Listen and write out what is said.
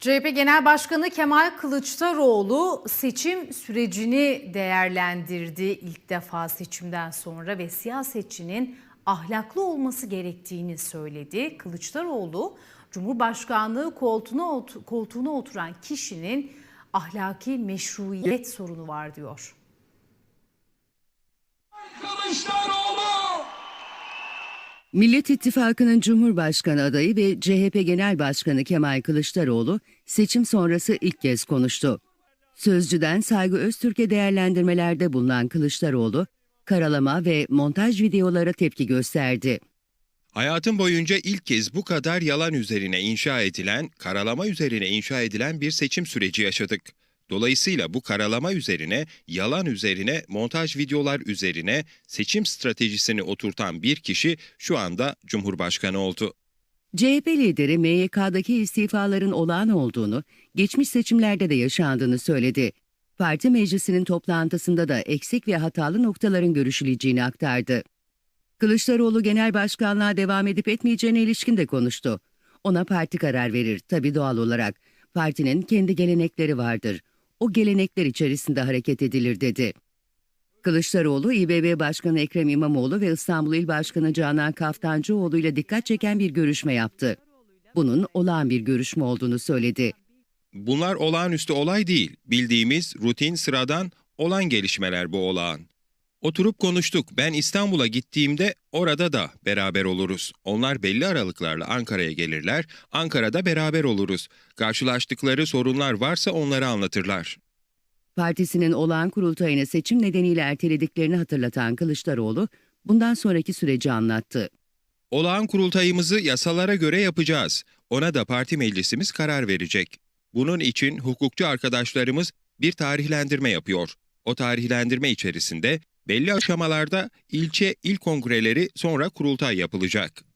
CHP Genel Başkanı Kemal Kılıçdaroğlu seçim sürecini değerlendirdi ilk defa seçimden sonra ve siyasetçinin ahlaklı olması gerektiğini söyledi. Kılıçdaroğlu Cumhurbaşkanlığı koltuğuna, koltuğuna oturan kişinin ahlaki meşruiyet sorunu var diyor. Kılıçdaroğlu! Millet İttifakı'nın Cumhurbaşkanı adayı ve CHP Genel Başkanı Kemal Kılıçdaroğlu seçim sonrası ilk kez konuştu. Sözcüden Saygı Öztürk'e değerlendirmelerde bulunan Kılıçdaroğlu, karalama ve montaj videolara tepki gösterdi. Hayatım boyunca ilk kez bu kadar yalan üzerine inşa edilen, karalama üzerine inşa edilen bir seçim süreci yaşadık. Dolayısıyla bu karalama üzerine, yalan üzerine, montaj videolar üzerine seçim stratejisini oturtan bir kişi şu anda Cumhurbaşkanı oldu. CHP lideri MYK'daki istifaların olağan olduğunu, geçmiş seçimlerde de yaşandığını söyledi. Parti meclisinin toplantısında da eksik ve hatalı noktaların görüşüleceğini aktardı. Kılıçdaroğlu genel başkanlığa devam edip etmeyeceğine ilişkin de konuştu. Ona parti karar verir tabii doğal olarak. Partinin kendi gelenekleri vardır. O gelenekler içerisinde hareket edilir dedi. Kılıçdaroğlu, İBB Başkanı Ekrem İmamoğlu ve İstanbul İl Başkanı Canan Kaftancıoğlu ile dikkat çeken bir görüşme yaptı. Bunun olağan bir görüşme olduğunu söyledi. Bunlar olağanüstü olay değil, bildiğimiz rutin sıradan olan gelişmeler bu olağan. Oturup konuştuk. Ben İstanbul'a gittiğimde orada da beraber oluruz. Onlar belli aralıklarla Ankara'ya gelirler. Ankara'da beraber oluruz. Karşılaştıkları sorunlar varsa onları anlatırlar. Partisinin olağan kurultayını seçim nedeniyle ertelediklerini hatırlatan Kılıçdaroğlu, bundan sonraki süreci anlattı. Olağan kurultayımızı yasalara göre yapacağız. Ona da parti meclisimiz karar verecek. Bunun için hukukçu arkadaşlarımız bir tarihlendirme yapıyor. O tarihlendirme içerisinde belli aşamalarda ilçe il kongreleri sonra kurultay yapılacak.